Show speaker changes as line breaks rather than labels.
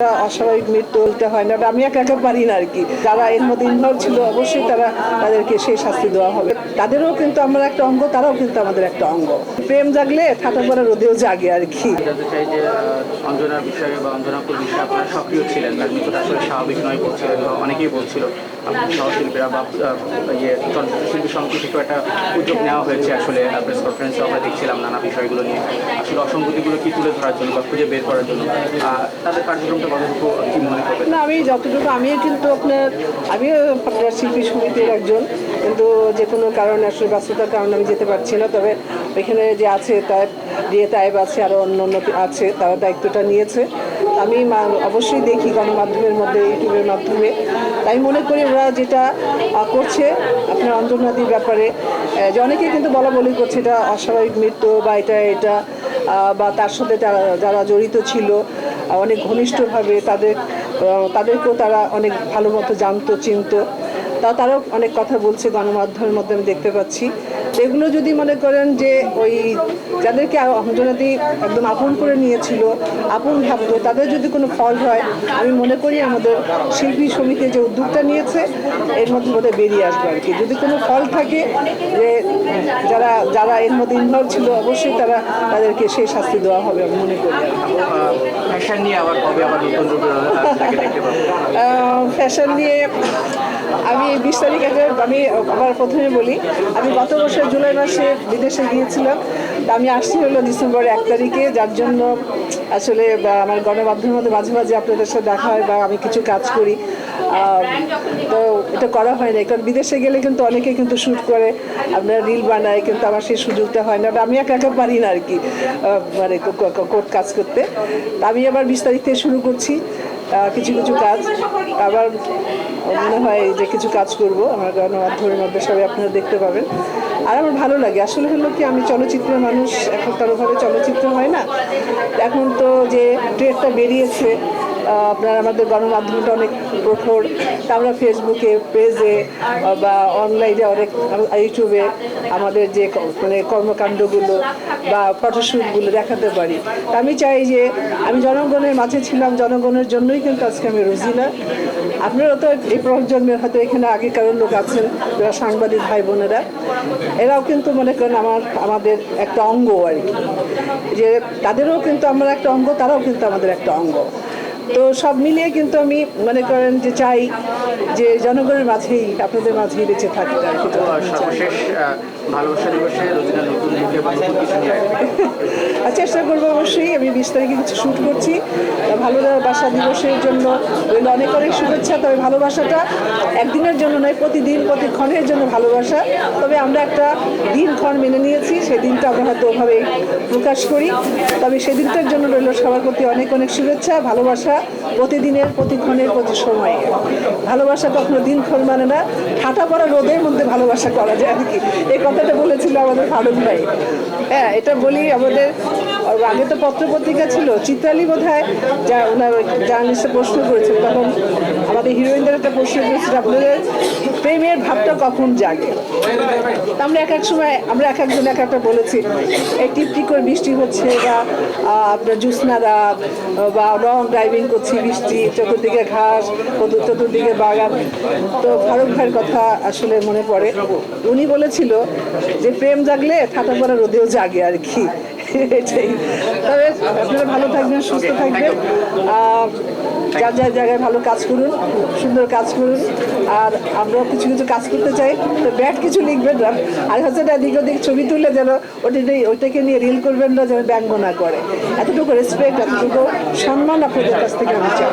অস্বাভাবিক মৃত্যু বলতে হয় না আমি একা একা পারি না আর কি। যারা এর মধ্যে ইনভলভ ছিল, অবশ্যই তারা তাদেরকে সেই শাস্তি দেওয়া হবে। তাদেরও কিন্তু আমরা একটা অঙ্গ, তারাও কিন্তু আমাদের একটা অঙ্গ। প্রেম জাগলে ঠাটা পড়া রোদেও জাগে আর কি।
অঞ্জনার বিষয়ে ইয়ে চলচ্চিত্র শিল্পী একটা উদ্যোগ নেওয়া হয়েছে আসলে প্রেস কনফারেন্সে আমরা দেখছিলাম নানা বিষয়গুলো নিয়ে। আসলে অসঙ্গতিগুলো কি তুলে ধরার জন্য বা খুঁজে বের করার জন্য তাদের কার্যক্রমটা
না, আমি যতটুকু, আমিও কিন্তু আপনার, আমিও আপনার শিল্পী সমিতির একজন, কিন্তু যে কোনো কারণে, আসলে ব্যস্ততার কারণে আমি যেতে পারছি না, তবে এখানে যে আছে, তাই, দিয়ে তাইব আছে আরও অন্য অন্য আছে, তারা দায়িত্বটা নিয়েছে। আমি অবশ্যই দেখি গণমাধ্যমের মধ্যে, ইউটিউবের মাধ্যমে। তাই মনে করি ওরা যেটা করছে, আপনার অঞ্জনাদির ব্যাপারে যে অনেকে কিন্তু বলা বলি করছে, এটা অস্বাভাবিক মৃত্যু, বা এটা এটা বা তার সাথে যারা জড়িত ছিল অনেক ঘনিষ্ঠভাবে তাদের তাদেরকেও তারা অনেক ভালো মতো জানতো, চিনতো। তা তারাও অনেক কথা বলছে গণমাধ্যমের মধ্যে আমি দেখতে পাচ্ছি। এগুলো যদি মনে করেন যে ওই যাদেরকে অঞ্জনাদি একদম আপন করে নিয়েছিল, আপন ভাবতো, তাদের যদি কোনো ফল হয়, আমি মনে করি আমাদের শিল্পী সমিতি যে উদ্যোগটা নিয়েছে, এর মধ্যে মধ্যে বেরিয়ে আসবে আর কি। যদি কোনো ফল থাকে যে যারা যারা এর মধ্যে ইনভলভ ছিল, অবশ্যই তারা তাদেরকে সেই শাস্তি দেওয়া হবে আমি মনে করি।
ফ্যাশন নিয়ে আবার কবে আবার নতুন রূপে দেখতে পাবো?
ফ্যাশন নিয়ে আমি বিশ তারিখ আগে আমি আবার প্রথমে বলি, আমি গত বছর জুলাই মাসে বিদেশে গিয়েছিলাম। আমি আসছি হলো ডিসেম্বর এক তারিখে, যার জন্য আসলে আমার গণমাধ্যমের মধ্যে মাঝে মাঝে আপনাদের সাথে দেখা হয় বা আমি কিছু কাজ করি। তো এটা করা হয় না কারণ বিদেশে গেলে কিন্তু অনেকে কিন্তু শ্যুট করে আপনার রিল বানায় কিন্তু আমার সেই সুযোগটা হয় না আমি একা একা পারি না আর কি মানে কোর্ট কাজ করতে। আমি আবার থেকে শুরু করছি। কিছু কিছু কাজ। আবার মনে হয় যে কিছু কাজ করব। আমার গান গণমাধ্যমের মধ্যে সবাই আপনারা দেখতে পাবেন। আর আমার ভালো লাগে। আসলে হলো কি, আমি চলচ্চিত্রের মানুষ এখন তার কারোভাবে চলচ্চিত্র হয় না। এখন তো যে ট্রেডটা বেরিয়েছে আপনার আমাদের গণমাধ্যমটা অনেক প্রখর। তা আমরা ফেসবুকে পেজে বা অনলাইনে অনেক ইউটিউবে আমাদের যে মানে কর্মকাণ্ডগুলো বা ফটোশ্যুটগুলো দেখাতে পারি। আমি চাই যে, আমি জনগণের মাঝে ছিলাম, জনগণের জন্যই কিন্তু আজকে আমি রোজিনা আপনারা তো এই প্রজন্মের হয়তো এখানে আগেকার লোক আছেন, যারা সাংবাদিক ভাই বোনেরা। এরাও কিন্তু মনে করেন আমার, আমাদের একটা অঙ্গ আর কি। যে তাদেরও কিন্তু আমরা একটা অঙ্গ, তারাও কিন্তু আমাদের একটা অঙ্গ। তো সব মিলিয়ে কিন্তু আমি মনে করেন যে চাই যে জনগণের মাঝেই আপনাদের মাঝেই বেঁচে থাকতে আর কি।
তো আহ, সর্বশেষ আহ, ভালোবাসা দিবসে রোজিনা নতুন রূপে বা নতুন কিছু নিয়ে আসবে।
আর চেষ্টা করব অবশ্যই আমি বিশ তারিখে কিছু শ্যুট করছি। ভালোবাসা দিবসের জন্য রইল অনেক অনেক শুভেচ্ছা তবে ভালোবাসাটা একদিনের জন্য নয় প্রতিদিন প্রতিক্ষণের জন্য ভালোবাসা। তবে আমরা একটা দিনক্ষণ মেনে নিয়েছি সেই দিনটা আমরা হয়তো ওভাবে প্রকাশ করি। তবে সেদিনটার জন্য রইল সবার প্রতি অনেক অনেক শুভেচ্ছা ভালোবাসা প্রতিদিনের, প্রতিক্ষণের প্রতি সময়ে। ভালোবাসা কখনো দিনক্ষণ মানে না ঠাটা পড়া রোদের মধ্যে ভালোবাসা করা যায়। আর কি, এই কথাটা বলেছিল আমাদের ফারুক ভাই। হ্যাঁ এটা বলি আমাদের আগে তো পত্র পত্রিকা ছিল। চিত্রালি বোধ হয় যা ওনার জার্নালিস্টে প্রশ্ন করেছিল। তখন আমাদের হিরোইনদের একটা প্রশ্ন করেছিল, আপনাদের প্রেমের ভাবটা কখন জাগে? আমরা এক এক সময়, আমরা এক একজন এক একটা বলেছি, এই টিপটিপ করে বৃষ্টি হচ্ছে বা আপনার জ্যোৎস্না রাত বা রং ড্রাইভিং করছি বৃষ্টি, চতুর্দিকে ঘাস চতুর- চতুর্দিকে বাগান। তো ফারুক ভাইয়ের কথা আসলে মনে পড়ে। উনি বলেছিল যে, প্রেম জাগলে ঠাটা পড়া রোদেও জাগে আর কি। এটাই। তবে আপনারা ভালো থাকবেন সুস্থ থাকবেন। যার যার জায়গায় ভালো কাজ করুন সুন্দর কাজ করুন। আর আমরাও কিছু কিছু কাজ করতে চাই তো ব্যাড কিছু লিখবেন না। আর হচ্ছে না দিক ওদিক ছবি তুললে যেন ওটা ওইটাকে নিয়ে রিল করবেন না যেন ব্যঙ্গ না করে। এতটুকু রেসপেক্ট এতটুকু সম্মান আপনাদের কাছ থেকে আমি চাই।